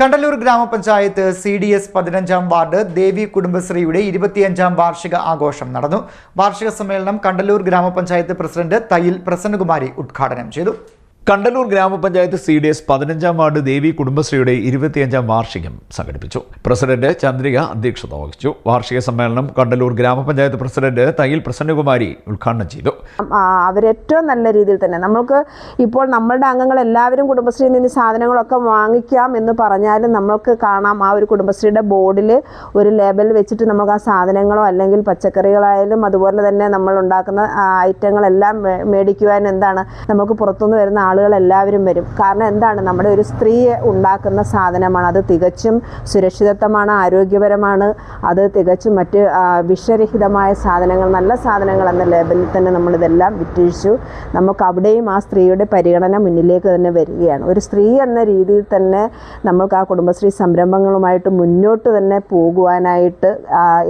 കണ്ടല്ലൂർ ഗ്രാമപഞ്ചായത്ത് C D S പതിനഞ്ചാം ward Devi കുടുംബശ്രീയുടെ ഇരുപത്തിയഞ്ചാം വാർഷിക ആഘോഷം നടന്നു. വാർഷിക സമ്മേളനം കണ്ടല്ലൂർ ഗ്രാമപഞ്ചായത്ത് പ്രസിഡന്റ് തയ്യിൽ പ്രസന്നകുമാരി ഉദ്ഘാടനം ചെയ്തു. കണ്ടല്ലൂർ ഗ്രാമപഞ്ചായത്ത് സി ഡി എസ് പതിനഞ്ചാം വാർഡ് ദേവി കുടുംബശ്രീയുടെ ഇരുപത്തിയഞ്ചാം വാർഷികം സംഘടിപ്പിച്ചു. പ്രസിഡന്റ് ചന്ദ്രിക അധ്യക്ഷത വഹിച്ചു. വാർഷിക സമ്മേളനം കണ്ടലൂർ ഗ്രാമപഞ്ചായത്ത് പ്രസിഡന്റ് തയ്യിൽ പ്രസന്നകുമാരി ഉദ്ഘാടനം ചെയ്തു. അവരേറ്റവും നല്ല രീതിയിൽ തന്നെ. നമ്മൾക്ക് ഇപ്പോൾ നമ്മളുടെ അംഗങ്ങൾ എല്ലാവരും കുടുംബശ്രീയിൽ നിന്ന് സാധനങ്ങളൊക്കെ വാങ്ങിക്കാം എന്ന് പറഞ്ഞാലും നമ്മൾക്ക് കാണാം. ആ ഒരു കുടുംബശ്രീയുടെ ബോർഡിൽ ഒരു ലേബൽ വെച്ചിട്ട് നമുക്ക് ആ സാധനങ്ങളോ അല്ലെങ്കിൽ പച്ചക്കറികളായാലും അതുപോലെ തന്നെ നമ്മൾ ഉണ്ടാക്കുന്ന ഐറ്റങ്ങളെല്ലാം മേടിക്കുവാൻ എന്താണ് നമുക്ക് പുറത്തുനിന്ന് വരുന്ന ആളുകൾ എല്ലാവരും വരും. കാരണം എന്താണ്? നമ്മുടെ ഒരു സ്ത്രീയെ ഉണ്ടാക്കുന്ന സാധനമാണ്. അത് തികച്ചും സുരക്ഷിതത്വമാണ് ആരോഗ്യപരമാണ്. അത് തികച്ചും മറ്റ് വിഷരഹിതമായ സാധനങ്ങൾ നല്ല സാധനങ്ങൾ എന്ന ലേബലിൽ തന്നെ നമ്മളിതെല്ലാം വിറ്റഴിച്ചു. നമുക്ക് അവിടെയും ആ സ്ത്രീയുടെ പരിഗണന മുന്നിലേക്ക് തന്നെ വരികയാണ്. ഒരു സ്ത്രീ എന്ന രീതിയിൽ തന്നെ നമ്മൾക്ക് ആ കുടുംബശ്രീ സംരംഭങ്ങളുമായിട്ട് മുന്നോട്ട് തന്നെ പോകുവാനായിട്ട്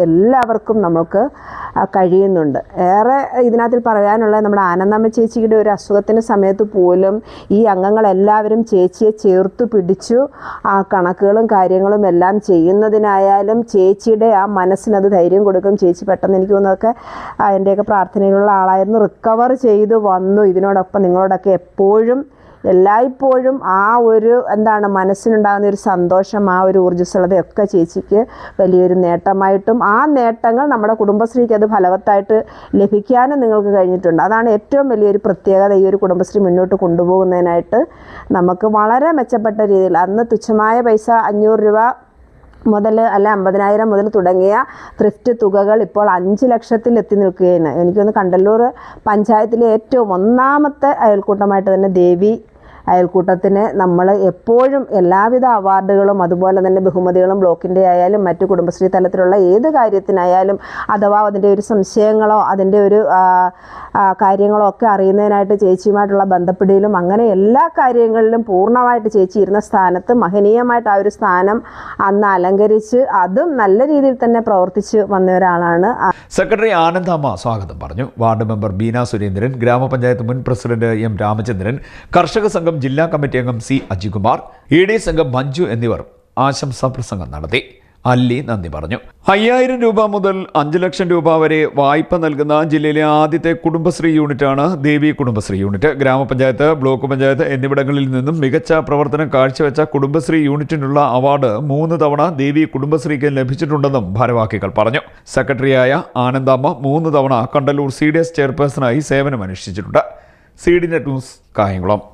എല്ലാവർക്കും നമുക്ക് കഴിയുന്നുണ്ട്. ഏറെ ഇതിനകത്തിൽ പറയാനുള്ള നമ്മുടെ ആനന്ദമ്മ ചേച്ചിയുടെ ഒരു അസുഖത്തിന് സമയത്ത് പോലും ഈ അംഗങ്ങളെല്ലാവരും ചേച്ചിയെ ചേർത്തു പിടിച്ചു. ആ കണക്കുകളും കാര്യങ്ങളും എല്ലാം ചെയ്യുന്നതിനായാലും ചേച്ചിയുടെ ആ മനസ്സിനത് ധൈര്യം കൊടുക്കും. ചേച്ചി പെട്ടെന്ന് എനിക്ക് തോന്നുന്നതൊക്കെ അതിന്റെയൊക്കെ പ്രാർത്ഥനയിലുള്ള ആളായിരുന്നു. റിക്കവർ ചെയ്ത് വന്നു. ഇതിനോടൊപ്പം നിങ്ങളോടൊക്കെ എപ്പോഴും എല്ലായ്പ്പോഴും ആ ഒരു എന്താണ് മനസ്സിനുണ്ടാകുന്ന ഒരു സന്തോഷം ആ ഒരു ഊർജസ്വലതയൊക്കെ ചേച്ചിക്ക് വലിയൊരു നേട്ടമായിട്ടും ആ നേട്ടങ്ങൾ നമ്മുടെ കുടുംബശ്രീക്ക് അത് ഫലവത്തായിട്ട് ലഭിക്കാനും നിങ്ങൾക്ക് കഴിഞ്ഞിട്ടുണ്ട്. അതാണ് ഏറ്റവും വലിയൊരു പ്രത്യേകത ഈ ഒരു കുടുംബശ്രീ മുന്നോട്ട് കൊണ്ടുപോകുന്നതിനായിട്ട് നമുക്ക് വളരെ മെച്ചപ്പെട്ട രീതിയിൽ അന്ന് തുച്ഛമായ പൈസ അഞ്ഞൂറ് രൂപ മുതൽ അല്ല അമ്പതിനായിരം മുതൽ തുടങ്ങിയ ത്രിഫ്റ്റ് തുകകൾ ഇപ്പോൾ അഞ്ച് ലക്ഷത്തിൽ എത്തി നിൽക്കുകയാണ്. എനിക്കൊന്ന് കണ്ടല്ലൂർ പഞ്ചായത്തിലെ ഏറ്റവും ഒന്നാമത്തെ അയൽക്കൂട്ടമായിട്ട് തന്നെ ദേവി അയൽക്കൂട്ടത്തിന് നമ്മൾ എപ്പോഴും എല്ലാവിധ അവാർഡുകളും അതുപോലെ തന്നെ ബഹുമതികളും ബ്ലോക്കിന്റെ ആയാലും മറ്റു കുടുംബശ്രീ തലത്തിലുള്ള ഏത് കാര്യത്തിനായാലും അഥവാ അതിന്റെ ഒരു സംശയങ്ങളോ അതിന്റെ ഒരു കാര്യങ്ങളോ ഒക്കെ അറിയുന്നതിനായിട്ട് ചേച്ചിയുമായിട്ടുള്ള ബന്ധപ്പെടലും അങ്ങനെ എല്ലാ കാര്യങ്ങളിലും പൂർണമായിട്ട് ചേച്ചി ഇരുന്ന സ്ഥാനത്ത് മഹനീയമായിട്ട് ആ ഒരു സ്ഥാനം അന്ന് അലങ്കരിച്ച് അതും നല്ല രീതിയിൽ തന്നെ പ്രവർത്തിച്ച് വന്ന ഒരാളാണ്. സെക്രട്ടറി ആനന്ദമ്മ സ്വാഗതം പറഞ്ഞു. വാർഡ് മെമ്പർ ബീന സുരേന്ദ്രൻ ഗ്രാമപഞ്ചായത്ത് മുൻ പ്രസിഡന്റ് എം രാമചന്ദ്രൻ കർഷക സംഘം ജില്ലാ കമ്മിറ്റി അംഗം സി അജികുമാർ ഇ ഡി സംഘം മഞ്ജു എന്നിവർ ആശംസാ പ്രസംഗം നടത്തി. അല്ലി നന്ദി പറഞ്ഞു. അയ്യായിരം രൂപ മുതൽ അഞ്ച് ലക്ഷം രൂപ വരെ വായ്പ നൽകുന്ന ജില്ലയിലെ ആദ്യത്തെ കുടുംബശ്രീ യൂണിറ്റാണ് ദേവി കുടുംബശ്രീ യൂണിറ്റ്. ഗ്രാമപഞ്ചായത്ത് ബ്ലോക്ക് പഞ്ചായത്ത് എന്നിവിടങ്ങളിൽ നിന്നും മികച്ച പ്രവർത്തനം കാഴ്ചവെച്ച കുടുംബശ്രീ യൂണിറ്റിനുള്ള അവാർഡ് മൂന്ന് തവണ ദേവി കുടുംബശ്രീക്ക് ലഭിച്ചിട്ടുണ്ടെന്നും ഭാരവാഹികൾ പറഞ്ഞു. സെക്രട്ടറിയായ ആനന്ദാമ്മ മൂന്ന് തവണ കണ്ടലൂർ സി ഡി എസ് ചെയർപേഴ്സണായി സേവനമനുഷ്ഠിച്ചിട്ടുണ്ട്. C D net news Kayamkulam.